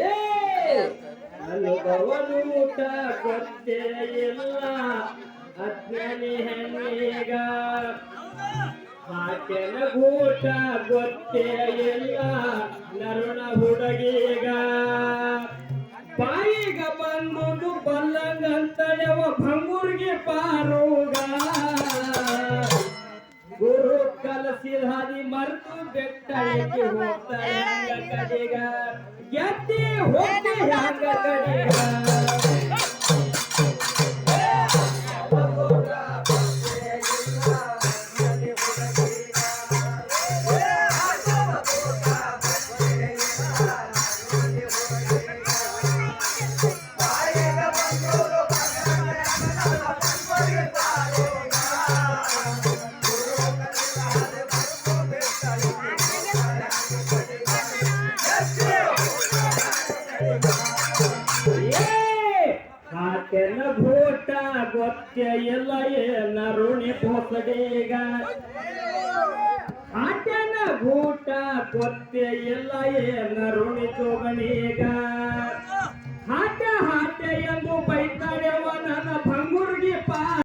ಏ ಅನುಭವನು ಊಟ ಗೊತ್ತೇ ಇಲ್ಲ ಅಜ್ಞಾನಿ ಹೆಣ್ಣಿಗ ಆಕೆನ ಊಟ ಗೊತ್ತೇ ಇಲ್ಲ ನರುಣ ಹುಡುಗಿಗ ಬಂದುದು ಬಲ್ಲಂಗಂತಯವ ಭಂಗುರ್ಗೆ ಪಾರೋಗ. ಗುರು ಕಲಸಿದ ಹಾದಿ ಮರೆತು ಬೆಟ್ಟ ಎತ್ತಿ ಹೋಗ್ತಾರೆ ಕಡೆಗ. ಎತ್ತಿ ಹೋಗಿ ಹಂಗ ಕಡೆಗ. ಭೂಟ ಗೊತ್ತೇ ಇಲ್ಲ ಏನ ಋಣಿ ಪೋಸಡೀಗ ಆಟನ ಭೂಟ ಗೊತ್ತೇ ಇಲ್ಲ ಏನ